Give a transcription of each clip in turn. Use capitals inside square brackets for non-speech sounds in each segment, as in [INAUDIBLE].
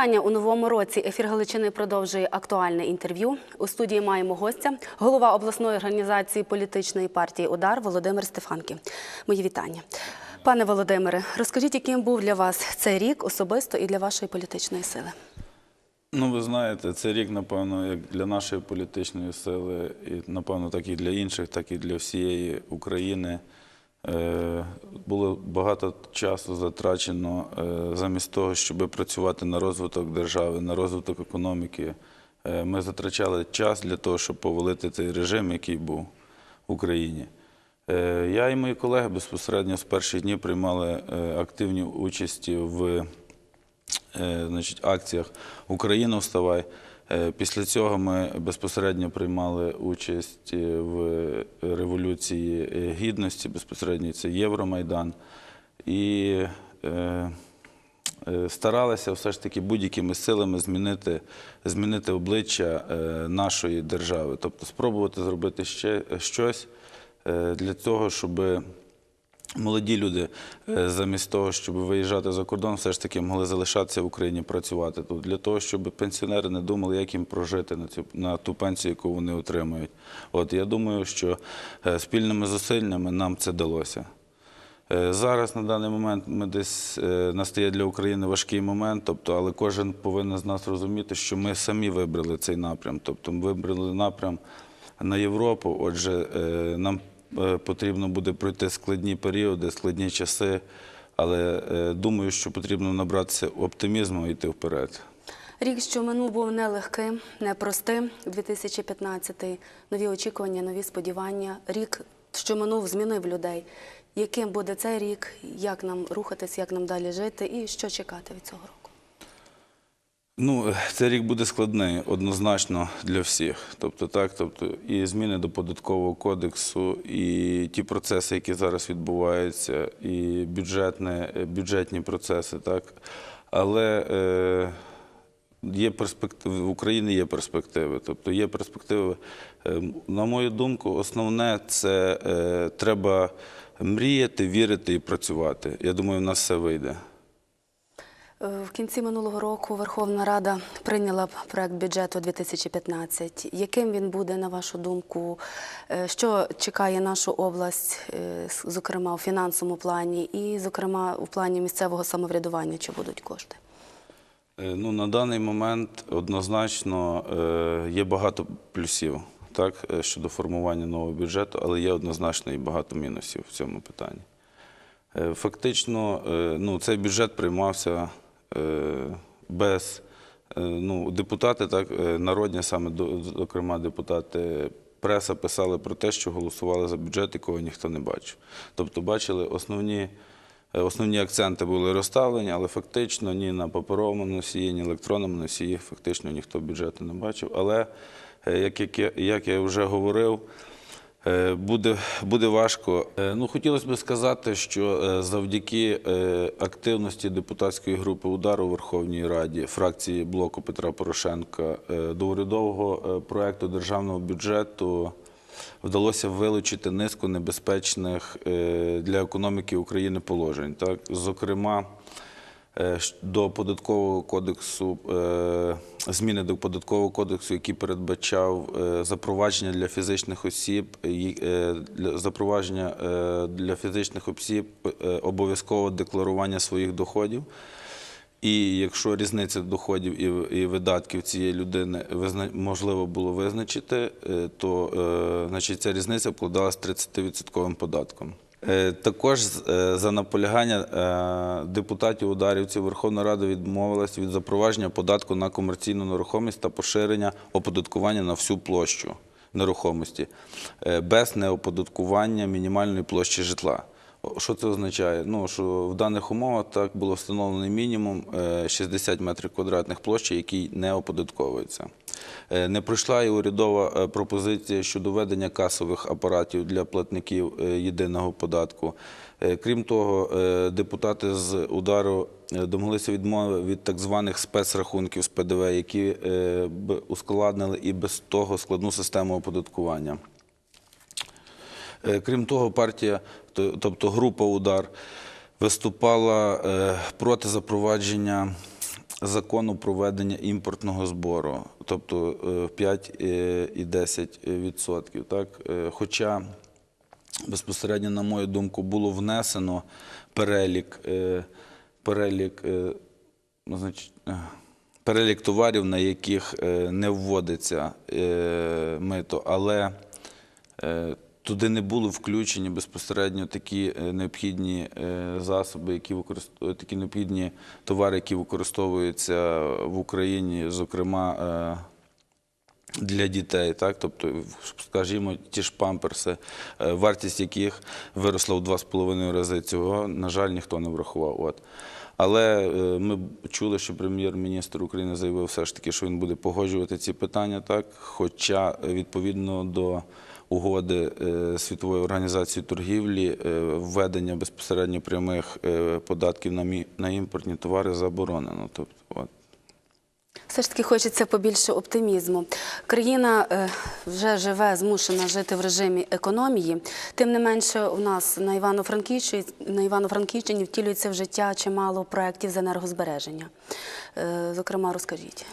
Вітання у новому році. Ефір Галичини продовжує актуальне інтерв'ю. У студії маємо гостя, голова обласної організації політичної партії Удар Володимир Стефанки. Мої вітання. Пане Володимире, розкажіть, яким був для вас цей рік особисто і для вашої політичної сили? Ну, ви знаєте, це рік, напевно, як для нашої політичної сили, і напевно, так і для інших, так і для всієї України. Е, Було багато часу затрачено е, замість того, щоб працювати на розвиток держави, на розвиток економіки. Е, Ми затрачали час для того, щоб повалити цей режим, який був в Україні. Я і мої колеги безпосередньо з перших днів приймали активні участі в значить, акціях Україна вставай. Е, Після цього ми безпосередньо приймали участь е, в революції гідності, безпосередньо це Євромайдан. І е, старалися все ж таки будь-якими силами змінити, змінити обличчя нашої держави, тобто спробувати зробити ще щось для того, щоб молоді люди е, замість того, щоб виїжджати за кордон, все ж таки могли залишатися в Україні працювати тут для того, щоб пенсіонери не думали, як їм прожити на цю на ту пенсію, яку вони отримують. От я думаю, що е, спільними зусиллями нам це вдалося. Е, Зараз на даний момент ми десь настає для України важкий момент, тобто, але кожен повинен з нас розуміти, що ми самі вибрали цей напрям. Тобто ми вибрали напрям на Європу. Отже, нам потрібно буде пройти складні періоди, складні часи, але е, думаю, що потрібно набратися оптимізму і йти вперед. Рік, що минув, був нелегким, непростим. 2015 нові очікування, нові сподівання. Рік, що минув, змінив людей. Яким буде цей рік, як нам рухатись, як нам далі жити і що чекати від цього року? Ну, цей рік буде складний однозначно для всіх. Тобто, так, тобто і зміни до податкового кодексу, і ті процеси, які зараз відбуваються, і бюджетне, бюджетні процеси, так. Але е, є перспективи, в Україні є перспективи. Тобто є перспективи. Е, на мою думку, основне це е, треба мріяти, вірити і працювати. Я думаю, в нас все вийде. Е, В кінці минулого року Верховна Рада прийняла проект бюджету 2015. Яким він буде, на вашу думку? Е, Що чекає нашу область, е, зокрема у фінансовому плані, і, зокрема, у плані місцевого самоврядування, чи будуть кошти? Ну, на даний момент однозначно є багато плюсів так, щодо формування нового бюджету, але є однозначно і багато мінусів в цьому питанні. Фактично, ну, цей бюджет приймався без е, ну, депутати, так, е, народні, саме зокрема депутати. Преса писали про те, що голосували за бюджет, якого ніхто не бачив. Тобто бачили основні Е, Основні акценти були розставлені, але фактично ні на паперовому носії, ні електронному носії фактично ніхто бюджету не бачив. Але, е, як, як, як я вже говорив, е, буде, буде важко. Е, Ну, хотілося б сказати, що е, завдяки е, активності депутатської групи удару у Верховній Раді, фракції блоку Петра Порошенка, е, до урядового е, проекту державного бюджету вдалося вилучити низку небезпечних е, для економіки України положень. Так? Зокрема, е, до податкового кодексу, е, зміни до податкового кодексу, який передбачав е, запровадження для фізичних осіб, е, запровадження е, для фізичних осіб е, обов'язкового декларування своїх доходів. І якщо різниця доходів і, видатків цієї людини можливо було визначити, е, то е, значить, ця різниця вкладалась 30% податком. Е, Також е, за наполягання е, депутатів ударівців Верховна Рада відмовилась від запровадження податку на комерційну нерухомість та поширення оподаткування на всю площу нерухомості без неоподаткування мінімальної площі житла. Що це означає? Ну, що в даних умовах так було встановлений мінімум е, 60 метрів квадратних площі, який не оподатковується. Е, Не пройшла і урядова е, пропозиція щодо введення касових апаратів для платників е, єдиного податку. Е, Крім того, е, депутати з удару е, домоглися відмови від так званих спецрахунків з ПДВ, які е, б ускладнили і без того складну систему оподаткування. Е, Крім того, партія, тобто група удар, виступала е, проти запровадження закону про ведення імпортного збору, тобто е, 5 е, і 10 відсотків. Так? Хоча безпосередньо, на мою думку, було внесено перелік, ну, перелік товарів, на яких не вводиться мито, але туди не були включені безпосередньо такі е, необхідні е, засоби, які використовують такі необхідні товари, які використовуються в Україні, зокрема. е, для дітей, так тобто, скажімо, ті ж памперси, е, вартість яких виросла в два з половиною рази. Цього, на жаль, ніхто не врахував. От. Але е, ми чули, що прем'єр-міністр України заявив все ж таки, що він буде погоджувати ці питання, так. Хоча е, відповідно до угоди е, Світової організації торгівлі, е, введення безпосередньо прямих е, податків на імпортні товари заборонено. Тобто. Все ж таки хочеться побільше оптимізму. Країна вже живе, змушена жити в режимі економії. Тим не менше, у нас на Івано-Франківщині, на Івано-Франківщині втілюється в життя чимало проєктів з енергозбереження. Зокрема, розкажіть.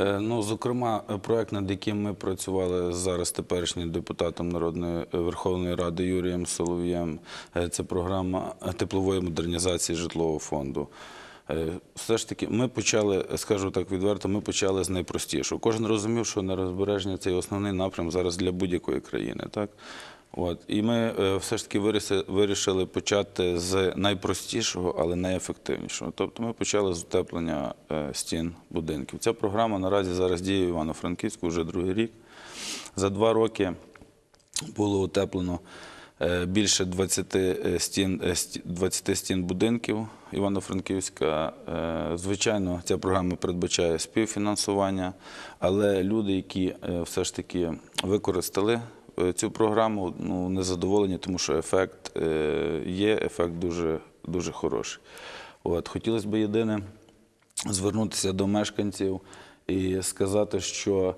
Е, Ну, зокрема, е, проект, над яким ми працювали зараз теперішнім депутатом Народної е, Верховної Ради Юрієм Солов'єм, це програма теплової модернізації житлового фонду. Все ж таки, ми почали, скажу так відверто, ми почали з найпростішого. Кожен розумів, що нерозбереження це основний напрям зараз для будь-якої країни. Так? От. І ми е, все ж таки вирішили почати з найпростішого, але найефективнішого. Тобто ми почали з утеплення е, стін будинків. Ця програма наразі зараз діє в Івано-Франківську вже другий рік. За два роки було утеплено е, більше 20 е, стін, е, 20 стін будинків Івано-Франківська. Звичайно, ця програма передбачає співфінансування, але люди, які все ж таки використали цю програму, ну, незадоволені, тому що ефект е, є, ефект дуже, дуже хороший. От, хотілося б єдине звернутися до мешканців і сказати, що е,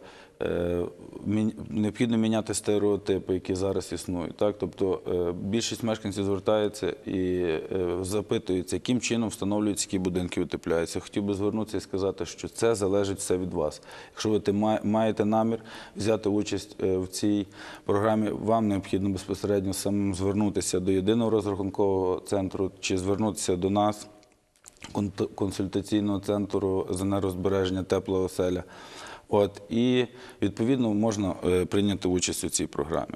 необхідно міняти стереотипи, які зараз існують. Тобто е, більшість мешканців звертається і е, запитується, яким чином встановлюються які будинки утепляються. Хотів би звернутися і сказати, що це залежить все від вас. Якщо ви маєте намір взяти участь е, в цій програмі, вам необхідно безпосередньо самим звернутися до єдиного розрахункового центру чи звернутися до нас консультаційного центру з енергозбереження тепла оселя. От, і відповідно можна е, прийняти участь у цій програмі.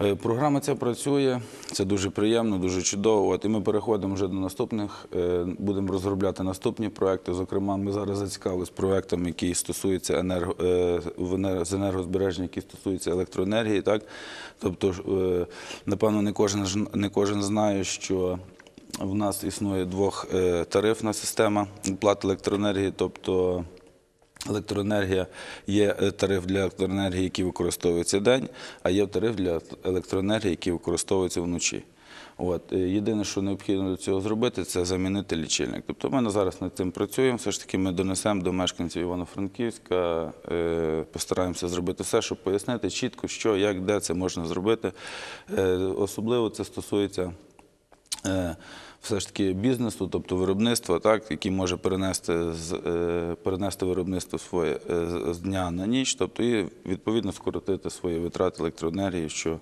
Е, Програма ця працює, це дуже приємно, дуже чудово. От, і ми переходимо вже до наступних, е, будемо розробляти наступні проекти. Зокрема, ми зараз зацікавилися проектом, який стосується енерго, з енергозбереження, який стосується електроенергії. Так? Тобто, напевно, не кожен, не кожен знає, що в нас існує двохтарифна система оплати електроенергії, тобто електроенергія є е, тариф для електроенергії, який використовується день, а є тариф для електроенергії, який використовується вночі. От. е, Єдине, що необхідно для цього зробити, це замінити лічильник. Тобто ми зараз над цим працюємо. Все ж таки ми донесемо до мешканців Івано-Франківська, е, постараємося зробити все, щоб пояснити чітко, що, як, де це можна зробити. Особливо це стосується все ж таки бізнесу, тобто виробництва, так, який може перенести, з, е, перенести виробництво своє е, з- дня на ніч, тобто і відповідно скоротити свої витрати електроенергії, що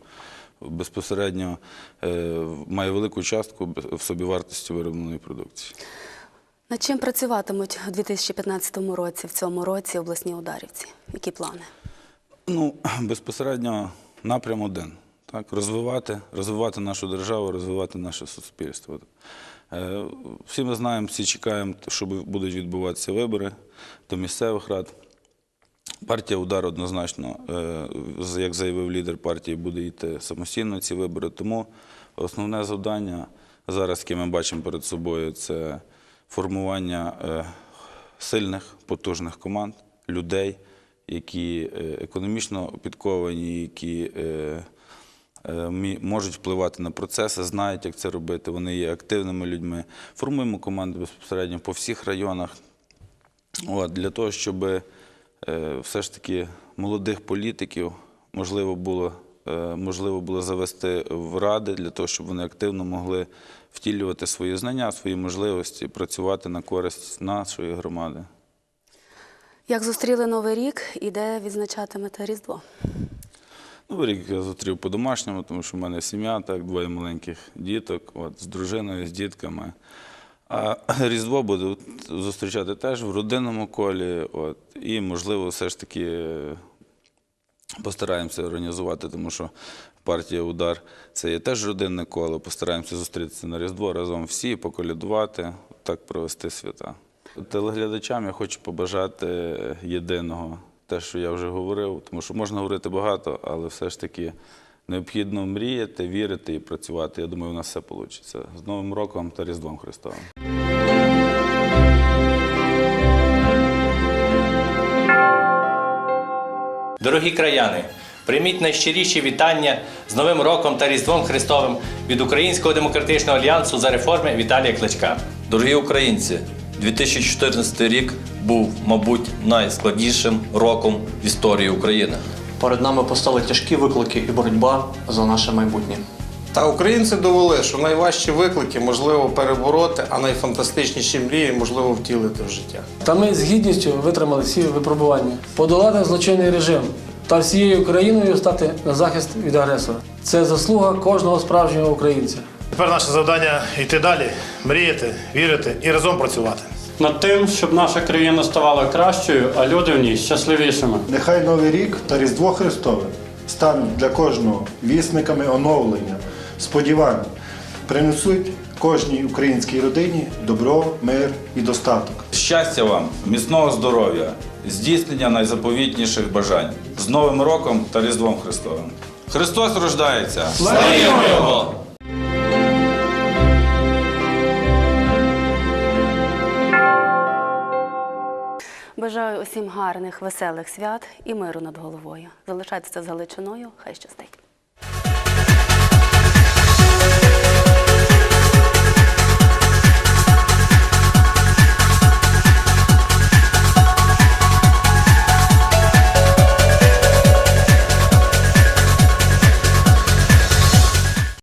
безпосередньо е, має велику частку в собівартості виробленої продукції. Над чим працюватимуть у 2015 році, в цьому році обласні ударівці? Які плани? Ну, [CLEARS THROAT] безпосередньо напрям один. Так, розвивати, розвивати нашу державу, розвивати наше суспільство. Е, Всі ми знаємо, всі чекаємо, що будуть відбуватися вибори до місцевих рад. Партія Удар однозначно, е, як заявив лідер партії, буде йти самостійно ці вибори. Тому основне завдання зараз, яке ми бачимо перед собою, це формування е, сильних, потужних команд, людей, які економічно підковані, які можуть впливати на процеси, знають, як це робити. Вони є активними людьми. Формуємо команди безпосередньо по всіх районах. Для того, щоб е, все ж таки молодих політиків можливо було е, можливо було завести в ради для того, щоб вони активно могли втілювати свої знання, свої можливості, працювати на користь нашої громади. Як зустріли Новий рік і де відзначатимете Різдво? Новий рік я зустрів по-домашньому, тому що в мене сім'я, так, двоє маленьких діток, от, з дружиною, з дітками. А [CLEARS THROAT] Різдво буду зустрічати теж в родинному колі. От, і, можливо, все ж таки е, постараємося організувати, тому що партія Удар це є теж родинне коло. Постараємося зустрітися на Різдво разом всі, поколядувати, так провести свята. Телеглядачам я хочу побажати єдиного, те, що я вже говорив, тому що можна говорити багато, але все ж таки необхідно мріяти, вірити і працювати. Я думаю, у нас все вийде. З Новим роком та Різдвом Христовим. Дорогі краяни, прийміть найщиріші вітання з Новим роком та Різдвом Христовим від Українського демократичного альянсу за реформи Віталія Кличка. Дорогі українці, 2014 рік був, мабуть, найскладнішим роком в історії України. Перед нами постали тяжкі виклики і боротьба за наше майбутнє. Та українці довели, що найважчі виклики можливо перебороти, а найфантастичніші мрії можливо втілити в життя. Та ми з гідністю витримали всі випробування, подолати злочинний режим та всією Україною стати на захист від агресора. Це заслуга кожного справжнього українця. Тепер наше завдання йти далі, мріяти, вірити і разом працювати. над тим, щоб наша країна ставала кращою, а люди в ній щасливішими. Нехай Новий рік та Різдво Христове стануть для кожного вісниками оновлення, сподівань, принесуть кожній українській родині добро, мир і достаток. Щастя вам, міцного здоров'я, здійснення найзаповітніших бажань з Новим роком та Різдвом Христовим. Христос рождається! Славімо його! Бажаю усім гарних, веселих свят і миру над головою. Залишайтеся з Галичиною. Хай щастить.